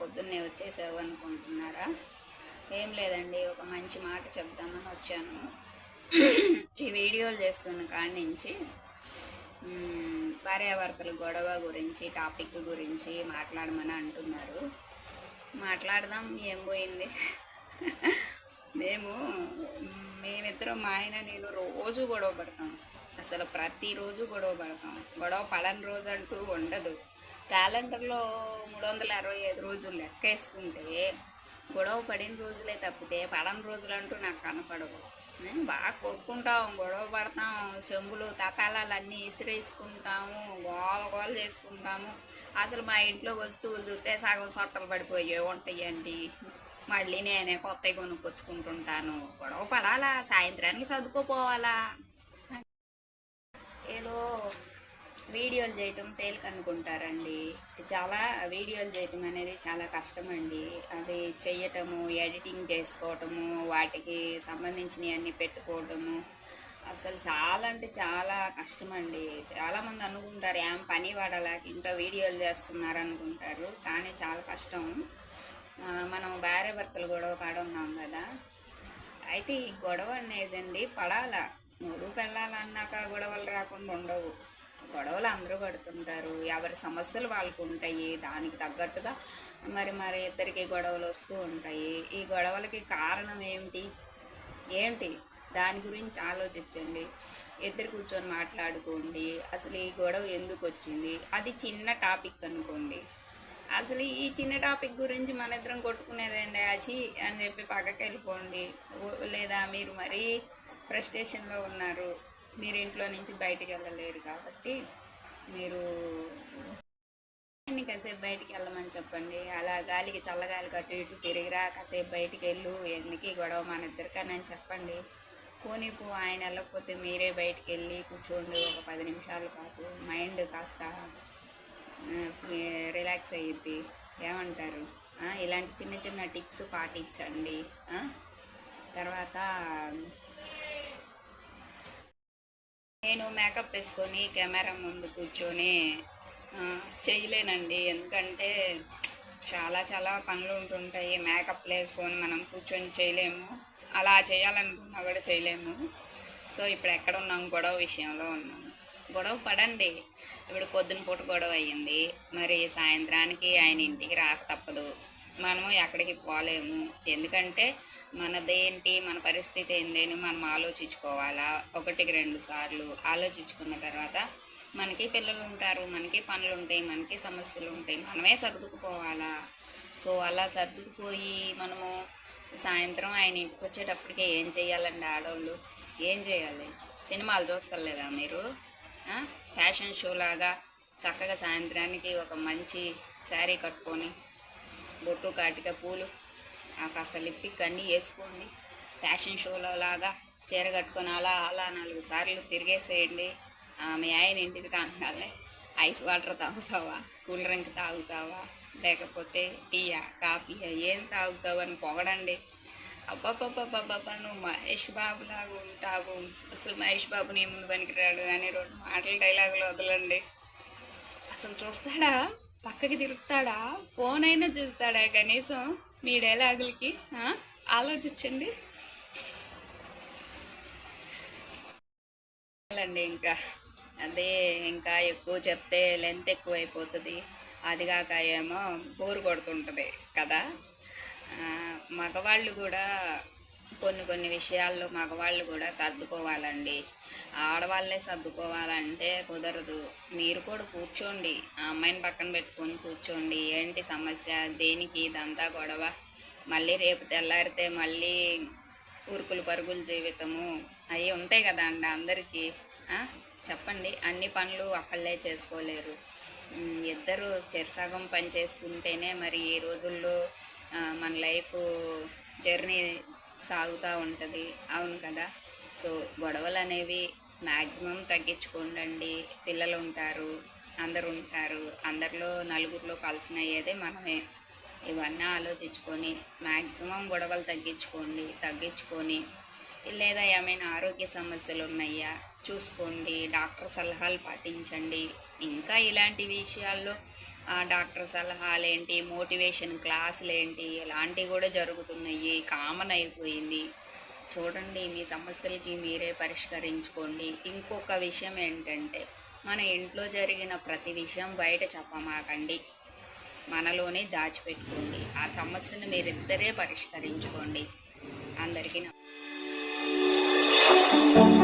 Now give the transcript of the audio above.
పొద్దున్నే వచ్చేసావు అనుకుంటున్నారా? ఏం లేదండి ఒక మంచి మాట చెప్దామని వచ్చాను. ఈ వీడియోలు చేస్తున్న కాడి నుంచి భార్యాభర్తల గొడవ గురించి టాపిక్ గురించి మాట్లాడమని అంటున్నారు. మాట్లాడదాం ఏం పోయింది? మేము మేమిద్దరం మా ఆయన నేను రోజు గొడవ పడతాం. అసలు ప్రతిరోజు గొడవ పడతాం. గొడవ పడని రోజు అంటూ ఉండదు. క్యాలెండర్లో మూడు వందల అరవై ఐదు రోజులు లెక్క వేసుకుంటే గొడవ పడిన రోజులే తప్పితే పడని రోజులు అంటూ నాకు కనపడవు. మేము బాగా కొట్టుకుంటాం గొడవ పడతాం చెంబులు తపాలాలు అన్నీ ఇసిరేసుకుంటాము గోల గోల చేసుకుంటాము. అసలు మా ఇంట్లో వస్తువులు చూస్తే సగం సొట్టలు పడిపోయే ఉంటాయండి. మళ్ళీ నేనే కొత్తవి కొనుక్కొచ్చుకుంటుంటాను. గొడవ పడాలా? సాయంత్రానికి చదువుకోపోవాలా ఏదో వీడియోలు చేయటం తేలిక అనుకుంటారండి చాలా వీడియోలు చేయటం అనేది చాలా కష్టమండి. అది చేయటము ఎడిటింగ్ చేసుకోవటము వాటికి సంబంధించినవి అన్నీ పెట్టుకోవటము అసలు చాలా అంటే చాలా కష్టమండి. చాలామంది అనుకుంటారు ఏం పని వాడలాకి ఇంట్లో వీడియోలు చేస్తున్నారు అనుకుంటారు కానీ చాలా కష్టం. మనం భార్య భర్తలు గొడవ పడున్నాం కదా. అయితే ఈ గొడవ అనేదండి పడాలా. మూడు పెళ్ళాలన్నాక గొడవలు రాకుండా ఉండవు. గొడవలు అందరూ పడుతుంటారు. ఎవరి సమస్యలు వాళ్ళకు ఉంటాయి. దానికి తగ్గట్టుగా మరి మరి ఇద్దరికి గొడవలు వస్తూ ఉంటాయి. ఈ గొడవలకి కారణం ఏమిటి? ఏంటి? దాని గురించి ఆలోచించండి. ఇద్దరు కూర్చొని మాట్లాడుకోండి. అసలు ఈ గొడవ ఎందుకు వచ్చింది? అది చిన్న టాపిక్ అనుకోండి. అసలు ఈ చిన్న టాపిక్ గురించి మన ఇద్దరం కొట్టుకునేదండి అచి అని చెప్పి పక్కకి వెళ్ళిపోండి లేదా మీరు మరీ ఫ్రస్ట్రేషన్లో ఉన్నారు. మీరు ఇంట్లో నుంచి బయటికి వెళ్ళలేరు కాబట్టి మీరు కాసేపు బయటికి వెళ్ళమని చెప్పండి. అలా గాలికి చల్లగాలికి అటు ఇటు తిరిగిరా కాసేపు బయటికి వెళ్ళు. ఎందుకు గొడవ మన ఇద్దరికని చెప్పండి. పోనీ పో ఆయన వెళ్ళకపోతే మీరే బయటికి వెళ్ళి కూర్చోండి ఒక పది నిమిషాల పాటు. మైండ్ కాస్త రిలాక్స్ అయ్యిద్ది ఏమంటారు? ఇలాంటి చిన్న చిన్న టిప్స్ పాటించండి. తర్వాత నేను మేకప్ వేసుకొని కెమెరా ముందు కూర్చొని చేయలేనండి. ఎందుకంటే చాలా చాలా పనులు ఉంటుంటాయి. మేకప్ వేసుకొని మనం కూర్చొని చేయలేము. అలా చేయాలనుకున్నా కూడా చేయలేము. సో ఇప్పుడు ఎక్కడ ఉన్నాం? గొడవ విషయంలో ఉన్నాం. గొడవ పడండి. ఇప్పుడు పొద్దున పూట గొడవ అయ్యింది. మరి సాయంత్రానికి ఆయన ఇంటికి రాక తప్పదు. మనము ఎక్కడికి పోలేము. ఎందుకంటే మనదేంటి మన పరిస్థితి ఏందని మనం ఆలోచించుకోవాలా. ఒకటికి రెండు సార్లు ఆలోచించుకున్న తర్వాత మనకి పిల్లలు ఉంటారు మనకి పనులు ఉంటాయి మనకి సమస్యలు ఉంటాయి మనమే సర్దుకుపోవాలా. సో అలా సర్దుకుపోయి మనము సాయంత్రం ఆయన ఇంటికి వచ్చేటప్పటికే ఏం చేయాలండి ఆడవాళ్ళు ఏం చేయాలి? సినిమాలు చూస్తలేదా మీరు? ఫ్యాషన్ షో లాగా చక్కగా సాయంత్రానికి ఒక మంచి శారీ కట్టుకొని బొట్టు కాటిక పూలు ఆ కాస్త లిప్టిక్ అన్నీ వేసుకోండి. ఫ్యాషన్ షోలో లాగా చీర కట్టుకొని అలా అలా నాలుగు సార్లు తిరిగేసేయండి. మీ ఆయన ఇంటికి రాగానే ఐస్ వాటర్ తాగుతావా? కూల్ డ్రింక్ తాగుతావా? లేకపోతే టీయా కాఫీయా? ఏం తాగుతావు అని పొగడండి. అబ్బాబ్బాబ్బాబ్బా నువ్వు మహేష్ బాబు లాగా ఉంటావు. అసలు మహేష్ బాబు నీ ముందు పనికిరాడు అని రెండు మాటలు డైలాగులు వదలండి. అసలు చూస్తాడా? పక్కకి తిరుగుతాడా? ఫోన్ అయినా చూస్తాడా కనీసం? మీ డైలాగులకి ఆలోచించండి. అండి ఇంకా. అదే ఇంకా ఎక్కువ చెప్తే లెంత్ ఎక్కువ అయిపోతుంది అది కాక ఏమో బోరు కొడుతుంటుంది కదా. మగవాళ్ళు కూడా కొన్ని కొన్ని విషయాల్లో మగవాళ్ళు కూడా సర్దుకోవాలండి. ఆడవాళ్ళే సర్దుకోవాలంటే కుదరదు. మీరు కూడా కూర్చోండి. ఆ అమ్మాయిని పక్కన పెట్టుకొని కూర్చోండి. ఏంటి సమస్య? దేనికి? ఇదంతా గొడవ. మళ్ళీ రేపు తెల్లారితే మళ్ళీ ఉరుకులు పరుగులు జీవితము అవి ఉంటాయి కదా అండి అందరికీ. చెప్పండి. అన్ని పనులు ఒకళ్ళే చేసుకోలేరు. ఇద్దరు చెరసాగం పని చేసుకుంటేనే మరి ఈ రోజుల్లో మన లైఫ్ జర్నీ సాగుతూ ఉంటుంది. అవును కదా? సో గొడవలు అనేవి మ్యాక్సిమం తగ్గించుకోండి పిల్లలు ఉంటారు అందరు ఉంటారు అందరిలో నలుగురిలో కలిసిన అయ్యేదే మనమే. ఇవన్నీ ఆలోచించుకొని మ్యాక్సిమం గొడవలు తగ్గించుకోండి తగ్గించుకొని లేదా ఏమైనా ఆరోగ్య సమస్యలు ఉన్నాయా చూసుకోండి డాక్టర్ సలహాలు పాటించండి. ఇంకా ఇలాంటి విషయాల్లో డాక్టర్ సలహాలు ఏంటి మోటివేషన్ క్లాసులు ఏంటి ఇలాంటివి కూడా జరుగుతున్నాయి. కామన్ అయిపోయింది. చూడండి మీ సమస్యలకి మీరే పరిష్కరించుకోండి. ఇంకొక విషయం ఏంటంటే మన ఇంట్లో జరిగిన ప్రతి విషయం బయట చెప్పమాకండి. మనలోనే దాచిపెట్టుకోండి. ఆ సమస్యను మీరిద్దరే పరిష్కరించుకోండి. అందరికీ నమస్కారం.